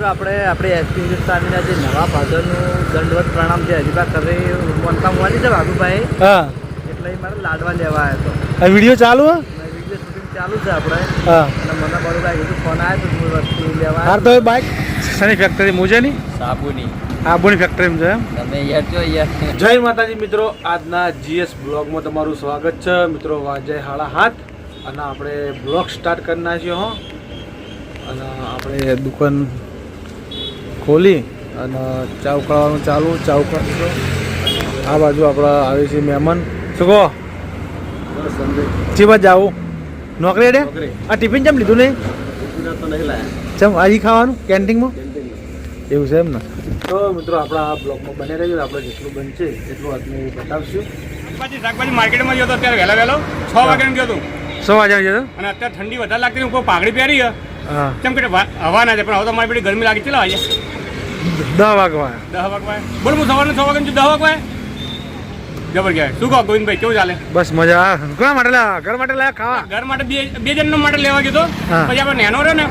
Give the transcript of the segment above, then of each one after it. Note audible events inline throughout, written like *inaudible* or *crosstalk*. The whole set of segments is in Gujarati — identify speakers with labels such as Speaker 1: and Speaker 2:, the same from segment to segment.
Speaker 1: મિત્રો આપણે આપણે એસપી હિન્દુસ્તાનના જે નવા ભાજપનું દંડવત પ્રણામ જે હરીફા કરે મોનકા વાલી છે બાબુભાઈ
Speaker 2: હા
Speaker 1: એટલે એ મારે લાડવા લેવા આવ્યો હતો
Speaker 2: આ વીડિયો ચાલુ હા?
Speaker 1: વીડિયો શૂટિંગ ચાલુ છે આપણે.
Speaker 2: હા.
Speaker 1: અને મને બરોબર કીધું ફોન આવ્યો તો હું વસ્તુ લેવા
Speaker 2: હાર તો બાઈક શની ફેક્ટરી મુજેની
Speaker 3: સાબુની.
Speaker 2: આબુની ફેક્ટરીમાં છે એમ?
Speaker 3: તમે યાર જો યાર.
Speaker 2: જય માતાજી મિત્રો આજના જીએસ બ્લોગમાં તમારું સ્વાગત છે. મિત્રો વાજય હાળા હાથ. અને આપણે બ્લોગ સ્ટાર્ટ કરી નાખ્યો હો. અને આપણે દુકાન ખોલી અને ચા ઉકળવાનું ચાલુ ચા ઉકળાવી આ બાજુ આપણા આવે છે મહેમાન. શું કહો? ચી બાજુ જાવું નોકરી
Speaker 1: અડે
Speaker 2: આ ટિફિન કેમ લીધું નહીં?
Speaker 1: તો
Speaker 2: ચમ અહીં ખાવાનું? કેન્ટીનમાં? એવું છે એમ ને? તો મિત્રો આપણા આ બ્લોગમાં બને રહેજો. આપણે જેટલું બનશે એટલું આજનું બતાવશું.
Speaker 4: શાકભાજી શાકભાજી માર્કેટમાં ગયો તો અત્યારે વહેલા વહેલો છ વાગ્યાનું ગયો હતો
Speaker 2: સો વાગ્યા ગયો
Speaker 4: અને અત્યારે ઠંડી વધારે લાગતી હું કોઈ પાઘડી પહેરી છે.
Speaker 2: હા.
Speaker 4: કેમ કે વા- હવા ના છે પણ હવે તો મારી પેલી ગરમી લાગી ચલા આજે
Speaker 2: દહ વાગવા
Speaker 4: દહ વાગવા બોલ હું સવારના છ વાગ્યા દહ વાગવા જબર કહેવાય. શું કહો ગોવિંદભાઈ કેવું ચાલે?
Speaker 2: બસ મજા. કોના માટે લાયા ઘર માટે લાયા ખાવા.
Speaker 4: ઘર માટે બે બે જણનો માટે લેવા ગયો તો. પછી આપણે નેનો રહ્યો ને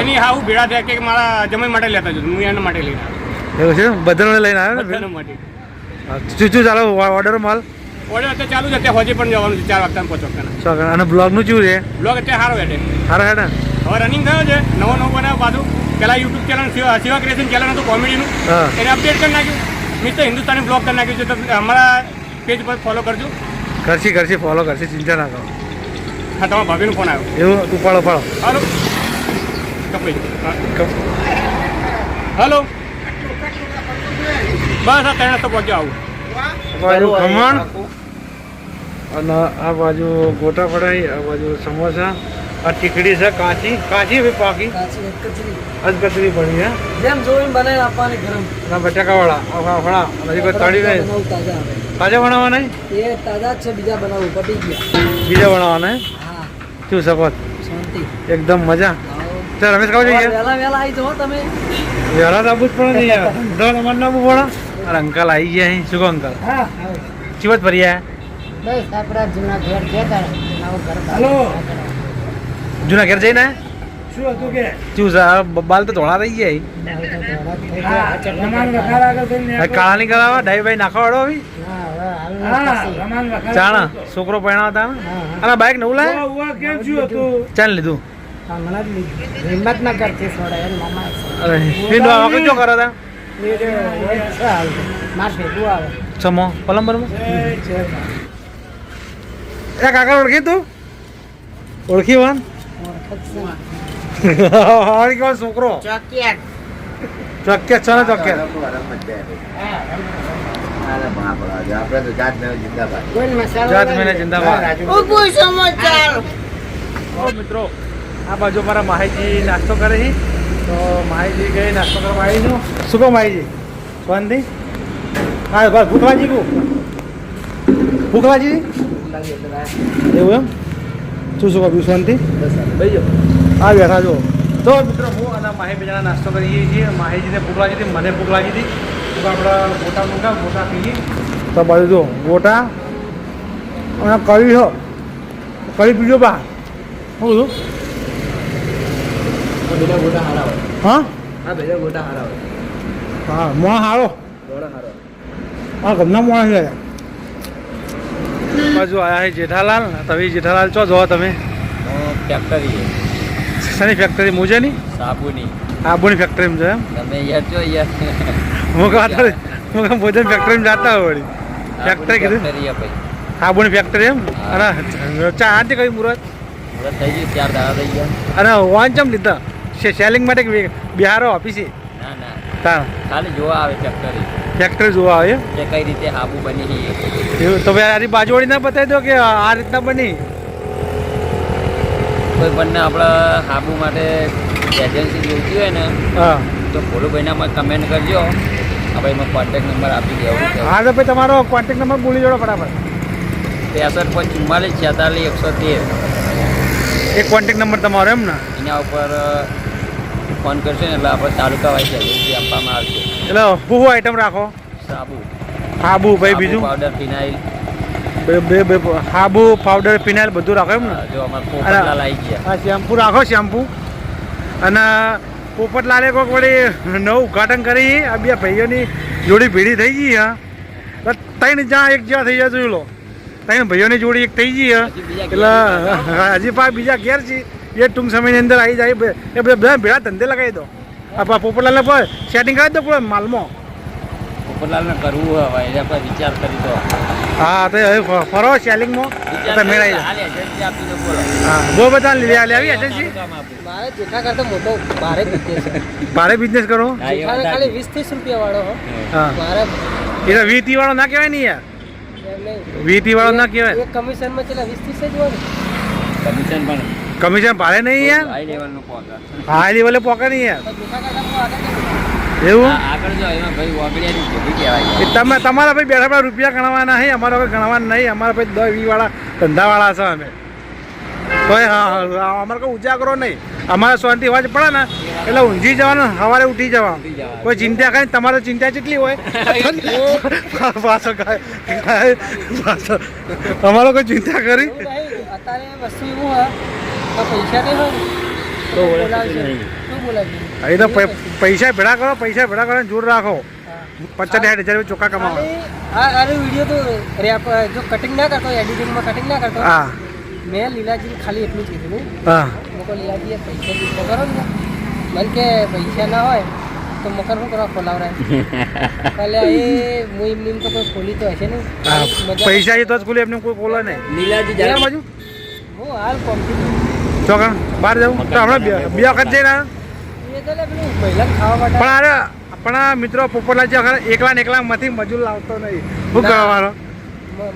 Speaker 4: એની હા હું ભેળા થયા કે મારા જમાઈ માટે લેતા જજો. હું એના માટે લઈને આવ્યો.
Speaker 2: એવું છે? બધાને લઈને આવ્યો
Speaker 4: બધાના
Speaker 2: ને
Speaker 4: માટે
Speaker 2: શું શું ચાલો? ઓર્ડર માલ?
Speaker 4: ઓર્ડર અત્યારે ચાલુ છે. અત્યારે હોજે પણ જવાનું છે. ચાર વાગતા પાંચ
Speaker 2: વાગ્યા. અને બ્લોગનું શું છે?
Speaker 4: બ્લોગ અત્યારે સારો હેડે.
Speaker 2: સારો છે ને?
Speaker 4: હવે રનિંગ થયો છે. નવો નવો બનાવ્યો પાછું. પેલા YouTube channel Shiva creation channel હતું કોમેડીનું એને અપડેટ કરી નાખ્યું. મિસ્ટર હિન્દુસ્તાની બ્લોગ કરી નાખ્યું છે. તો અમારા પેજ પર ફોલો કરજો.
Speaker 2: કરશી કરશી ફોલો કરશી. ચિંતા ના કરો.
Speaker 4: હા તમારા ભાભીનો ફોન આવ્યો.
Speaker 2: એવું તું પાડો પાડો
Speaker 4: હાલો. હાલો. બસ આ ત્રણ તો પહોંચ્યો આવું.
Speaker 2: બાજુ ખમણ. અને આ બાજુ ગોટા પડાઈ આ બાજુ સમોસા. આ ટીકડી છે કાચી. કાચી હવે પાકી? અજકતરી પડી હે?
Speaker 1: જેમ જોઈને બનાવી આપવાની ગરમ.
Speaker 2: અને બટાકાવાળા આ ફળા હજી કોઈ તળી નહીં.
Speaker 1: તાજા આવે.
Speaker 2: તાજા બનાવવા નહીં?
Speaker 1: એ તાજા છે બીજા બનાવું પટી ગયા.
Speaker 2: બીજા બનાવવા નહીં
Speaker 1: હા.
Speaker 2: શું સપોત
Speaker 1: શાંતિ.
Speaker 2: એકદમ મજા. ચાલ રમેશ ખાવા જઈએ?
Speaker 1: વહેલા વહેલા આવી જાઓ તમે.
Speaker 2: વેળા તો આવવું જ પડે ને યાર. તો તમારે ના પડે. અરે અંકલ આવી ગયા અહીં. શું કહો અંકલ?
Speaker 1: હા
Speaker 2: ચીવત ફરી આયા?
Speaker 1: બસ આપણા જૂના ઘર જતા નવું ઘર
Speaker 2: હલો. જૂના ઘેર જઈને? શું હતું કે? બાલ તો ધોળા રહી ગયા અહીં. કાળા ની કરાવવા ડાઈ ભાઈ નાખવા વાળો આવી? ચાણા છોકરો પરણાવ હતા અને બાઈક નવું લાય? ચાલ લીધું.
Speaker 1: હિંમત ના કરતી છોડે
Speaker 2: અરે હિન્દુ આ શું કરો હતા સમો પલંબરમાં? એ કાકા ઓળખી તું? ઓળખી વાન ઓળખી વાન છોકરો.
Speaker 1: ચોકિયાત
Speaker 2: ચોકિયાત છે ને ચોક્કસ?
Speaker 3: આપણે તો જાત મેં જિંદાબાદ.
Speaker 2: જાત મેને જિંદાબાદ.
Speaker 1: સમાચાર
Speaker 2: મિત્રો આ બાજુ મારા માહીજી નાસ્તો કરે છે. તો માહીજી ગઈ નાસ્તો કરવા આવી છું. શું કહો માહીજી? શાંતિ હા ભાઈ ભૂખવાજી કહું ભૂખવાજી એવું એમ? શું શું કહ્યું શાંતિ? હા બેઠા જો તો મિત્રો હું અને માહી બેજાના નાસ્તો કરીએ છીએ. માહીજીને ભૂખ લાગી હતી મને ભૂખ લાગી હતી. તો આપણે ગોટા મૂકા ગોટા ખાઈએ તો બાજુ જો ગોટા અને કરી છો કરી પીજો બા. શું કીધું?
Speaker 1: બીજા ગોટા હારા હોય.
Speaker 2: હા?
Speaker 1: હા બીજા ગોટા હારા હોય.
Speaker 2: હા મોણા હારો.
Speaker 1: ગોળા હારો.
Speaker 2: હા ગમના મોણ છે. બાજુ આયા હે જેઠાલાલ. તમે જેઠાલાલ ચો જો તમે.
Speaker 3: Factory
Speaker 2: શાની factory મુજેની
Speaker 3: સાબુની.
Speaker 2: સાબુની ફેક્ટરીમાં મુજે એમ?
Speaker 3: તમે યાર જો યાર.
Speaker 2: હું કહા હું કહા ભોજન ફેક્ટરીમાં જાતા હોય ફેક્ટરી કીધું? સાબુની ફેક્ટરી એમ? અને ચા આંટી કઈ મુરત?
Speaker 3: મુરત થઈ ગઈ ચાર દાડા થઈ ગયા.
Speaker 2: અને વાન ચમ લીધા? સેલિંગ માટે બિહારો ઓફિસે
Speaker 3: ના ના. ખાલી જોવા આવે ફેક્ટરી
Speaker 2: ફેક્ટરી જોવા આવે?
Speaker 3: કે કઈ રીતે આબુ બની
Speaker 2: એવું તમે આની બાજુવાળી ના બતાવી દો કે આ રીતના બની?
Speaker 3: કોઈ બંને આપણા આબુ માટે એજન્સી જોઈતી હોય ને
Speaker 2: હા.
Speaker 3: તો ભોલુભાઈનામાં કમેન્ટ કરજો. ભાઈ મેં કોન્ટેક્ટ નંબર આપી દેવો
Speaker 2: હા તો ભાઈ તમારો કોન્ટેક્ટ નંબર બોલી જોડો ફટાફટ.
Speaker 3: ત્રેસઠ પોઈન્ટ ચુમ્માલીસ છેતાલીસ એકસો તેર.
Speaker 2: એ કોન્ટેક્ટ નંબર તમારો એમ ને?
Speaker 3: એના ઉપર ફોન કરશે ને એટલે આપણે તાલુકા વાઇઝ એજન્સી આપવામાં આવશે.
Speaker 2: એટલે હું હું આઈટમ રાખો.
Speaker 3: સાબુ.
Speaker 2: સાબુ ભાઈ બીજું?
Speaker 3: પાવડર ફિનાઇલ
Speaker 2: બે બે બે હાબુ પાવડર ફિનાઇલ બધું રાખો એમ ને?
Speaker 3: જો અમારે પોપટલાલ આવી ગયા.
Speaker 2: હા શેમ્પુ રાખો શેમ્પુ. અને પોપટલાલે કોઈક વળી નવું ઉદઘાટન કરી. આ બે ભાઈઓની જોડી ભેડી થઈ ગઈ હા. ત્રણ જ્યાં એક જ્યાં થઈ જાય જોઈ લો. ત્રણ ભાઈઓની જોડી એક થઈ ગઈ હા. એટલે હજી પા બીજા ઘેર છે એ ટૂંક સમયની અંદર આવી જાય. એ બધા બધા ભેળા ધંધે લગાવી દો. આપણા પોપટલાલને પણ સેટિંગ કરાવી દો પણ માલમાં.
Speaker 3: પોપટલાલને કરવું હોય હવે એટલે આપણે વિચાર કરી દો.
Speaker 2: હા તો હવે ફરો સેલિંગમાં
Speaker 3: વિચાર
Speaker 2: મેળાઈ હા બહુ બધા લઈ આવી એજન્સી
Speaker 1: મારે જેઠા કરતા મોટો ભારે બિઝનેસ
Speaker 2: ભારે બિઝનેસ કરો?
Speaker 1: ખાલી વીસ ત્રીસ રૂપિયા વાળો હા. મારે
Speaker 2: એ તો વીતી વાળો ના કહેવાય ને યાર. વીતી વાળો ના કહેવાય.
Speaker 1: કમિશનમાં ચલા વીસ ત્રીસ જ હોય
Speaker 3: કમિશન પણ
Speaker 2: કમિશન ભાડે નહીં યાર
Speaker 3: હાઈ લેવલનું પોકા
Speaker 2: હાઈ લેવલે પોકા નહીં યાર. એવું
Speaker 3: આગળ જો એમાં ભાઈ ઓગળિયાની ભેગી કહેવાય
Speaker 2: તમે તમારા ભાઈ બેઠા બેઠા રૂપિયા ગણવાના નહીં અમારા કોઈ ગણવાના નહીં અમારા ભાઈ દસ વી વાળા ધંધાવાળા છે અમે તો હા હા અમારે કોઈ ઉજાગરો નહીં અમારે શાંતિ અવાજ પડે ને એટલે ઊંઘી જવાનું સવારે ઉઠી જવાનું. કોઈ ચિંતા કરે તમારે ચિંતા કેટલી હોય પાછો કાંઈ- કાંઈ તમારો કોઈ ચિંતા કરી?
Speaker 1: અત્યારે વસ્તુ એવું હોય તો પૈસા નહીં હોય
Speaker 3: તો
Speaker 1: બોલાવશે.
Speaker 3: નહીં.
Speaker 1: શું બોલાવશે?
Speaker 2: અહીં તો પૈસા ભેળા કરો પૈસા ભેળા કરો ને જોર રાખો. પચાસ સાઠ હજાર ચોખ્ખા કમાવો.
Speaker 1: ખાલી વીડિયો તો રેપ જો કટિંગ ના કરતો એડિટિંગમાં કટિંગ ના કરતો
Speaker 2: હા.
Speaker 1: મેં લીલાજી ખાલી એટલું જ કીધું
Speaker 2: હા.
Speaker 1: લોકો લીલાજીએ પૈસા દીધો કરો ને. મને કે પૈસા ના હોય તો મકર શું કરવા ખોલાવરાય? *laughs* કાલે એ હું એમ તો કોઈ ખોલી તો હશે ને
Speaker 2: પૈસા તો જ ખુલે એમને કોઈ બોલે નહીં. લીલાજી
Speaker 3: જરા
Speaker 2: બાજુ?
Speaker 1: હું હાલ કોમ્પ્યુટર
Speaker 2: ચોકણ બહાર જવું તો હમણાં બે વખત જઈને આવ્યા. પણ અરે આપણા મિત્રો પોપટલા જે વખત એકલા ને એકલા માંથી મજૂર લાવતો નહીં. શું કરવાનો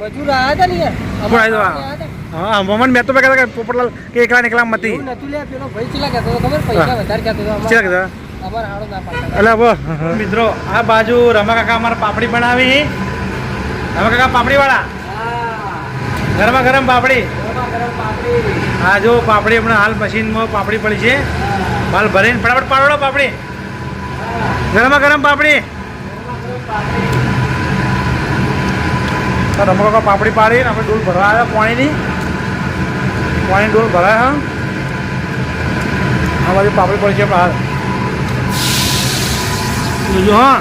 Speaker 1: મજૂર આવ્યા હતા ને યાર?
Speaker 2: કોણ આવ્યું?
Speaker 1: આવ્યા હતા.
Speaker 2: હા મમન મેં તો કહેતા કે પોપટલાલ કે એકલા ને એકલા મતી
Speaker 1: નતું લે પેલો ભાઈ ચેલા કહેતો ખબર? પૈસા વધારે કહેતો હતો.
Speaker 2: છે
Speaker 1: અમારે
Speaker 2: કીધા
Speaker 1: અમારે હાડો ના પાડતા.
Speaker 2: એટલે બો મિત્રો આ બાજુ રમા કાકા અમારે પાપડી બનાવી. રમા કાકા પાપડી વાળા ગરમા ગરમ પાપડી. હા જો પાપડી હમણાં હાલ મશીનમાં પાપડી પડી છે. હાલ ભરીને ફટાફટ પાડો પાપડી. ગરમા ગરમ પાપડી. તો રમા કાકા પાપડી પાડીને આપણે ડોલ ભરવા આવ્યા પાણીની. પાણી ડોલ ભરાય, હા. બાજુ પાપડી પડી છે બહાર બીજું હા.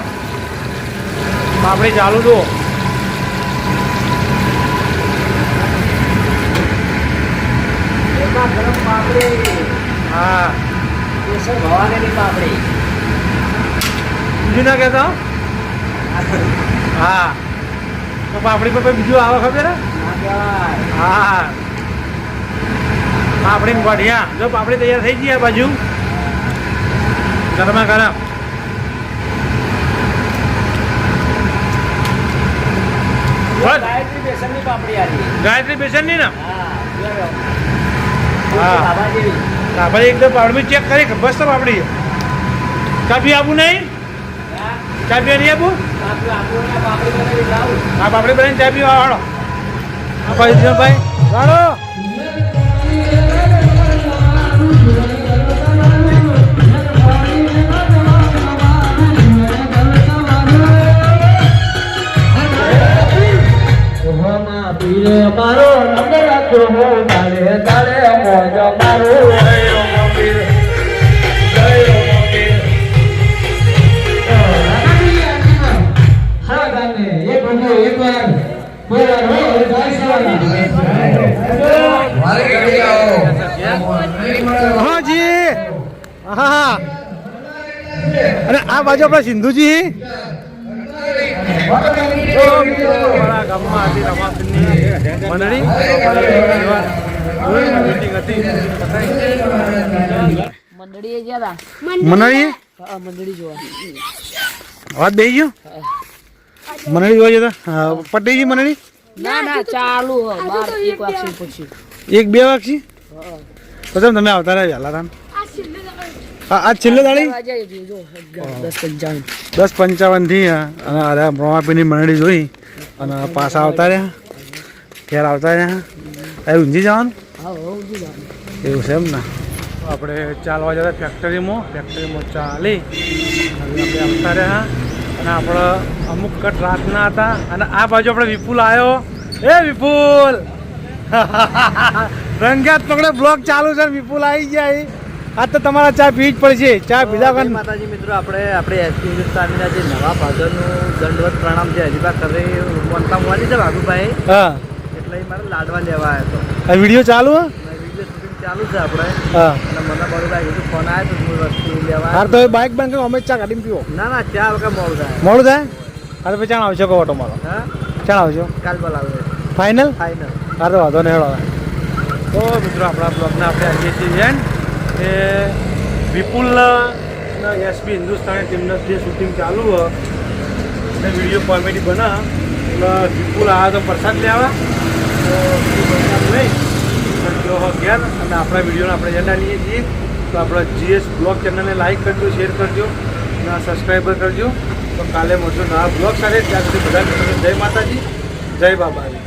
Speaker 2: પાપડી ચાલુ દો હા. બીજું ના કહેતો હા. તો પાપડી પર બીજું આવે ખબર હા? પાપડી ને ગોઠિયા જો પાપડી તૈયાર થઈ ગઈ આ બાજુ. ગરમા ગરમ. ગાયત્રી બેસનની? ને હા. આપણે એકદમ પાપડી ચેક કરી બસ તો પાપડી કાપી આપું નહીં? ચા પીવા નહીં આપું? હા પાપડી બનાવીને ચા પીવા વાળો. હા ભાઈ ભાઈ વાળો. હા. જી હા હા. અને આ બાજુ આપણા સિંધુજી.
Speaker 1: મંડળીએ ગયા
Speaker 2: મંડળી?
Speaker 1: જોવા.
Speaker 2: વાત દઈ ગયો? મંડળી જોવા જતા? પટી ગઈ મંડળી
Speaker 1: ના ના ચાલુ બાર એક વાક્ષી પછી.
Speaker 2: એક બે વાક્ષી પછી તમે આવતા રહ્યા વહેલા તાન? હા આજ છેલ્લે દાડી?
Speaker 1: દસ પંચાવન.
Speaker 2: થી અને અરે રમાપીની મંડળી જોઈ. અને પાછા આવતા રહ્યા. ઘેર આવતા રહ્યા. એ ઊંઝી જવાનું. એવું છે એમ ને? આપણે ચાલવા જતા ફેક્ટરીમાં ફેક્ટરીમાં ચાલી. આપણે આવતા રહ્યા. અને આપણે અમુક કટ રાતના હતા અને આ બાજુ આપણે વિપુલ આવ્યો એ વિપુલ રંગ્યાત પકડે બ્લોક ચાલુ છે વિપુલ આવી ગયા આ તો તમારા ચા પી જ પડશે ચા પીધા
Speaker 5: જય
Speaker 2: વગર
Speaker 5: માતાજી મિત્રો આપણે આપણે એસપી હિન્દુસ્તાનના જે નવા ફાધરનું દંડવત પ્રણામ છે હજીબા કરે મોનતા મોવાની છે બાબુભાઈ
Speaker 2: હા
Speaker 5: એટલે મારે લાડવા લેવા આવ્યો હતો
Speaker 2: આ વીડિયો ચાલુ હે?
Speaker 5: ચાલુ છે આપણે.
Speaker 2: હા.
Speaker 5: અને મને ભાઈ કીધું ફોન આવ્યો તો હું વસ્તુ લેવા.
Speaker 2: હાર તો બાઇક બંધ કરો અમે ચા કાઢીને પીવો.
Speaker 5: ના ના ચા વગર મોડું થાય.
Speaker 2: મોડું થાય? હા પછી ચાણ આવજો કહો મારો.
Speaker 5: હા?
Speaker 2: ચાણ આવશો?
Speaker 5: કાલ બોલાવે.
Speaker 2: ફાઇનલ
Speaker 5: ફાઇનલ
Speaker 2: હા વાંધો નહીં હેડો તો મિત્રો આપણા બ્લોગના આપણે આવીએ છીએ કે વિપુલના એસબી હિન્દુસ્તાની ટીમનું જે શૂટિંગ ચાલુ હોય અને વીડિયો કોમેડી બના એટલે વિપુલ આવ્યા તો પ્રસાદ લેવા. તો પ્રસાદ લઈ. જો હો ઘેર અને આપણા વિડીયોને આપણે જણા લઈએ છીએ. તો આપણા જીએસ બ્લોગ ચેનલને લાઈક કરજો, શેર કરજો અને સબસ્ક્રાઈબર કરજો. તો કાલે મળજો નવા બ્લોગ સાથે. ત્યાં સુધી બધા જય માતાજી, જય બાબાજી.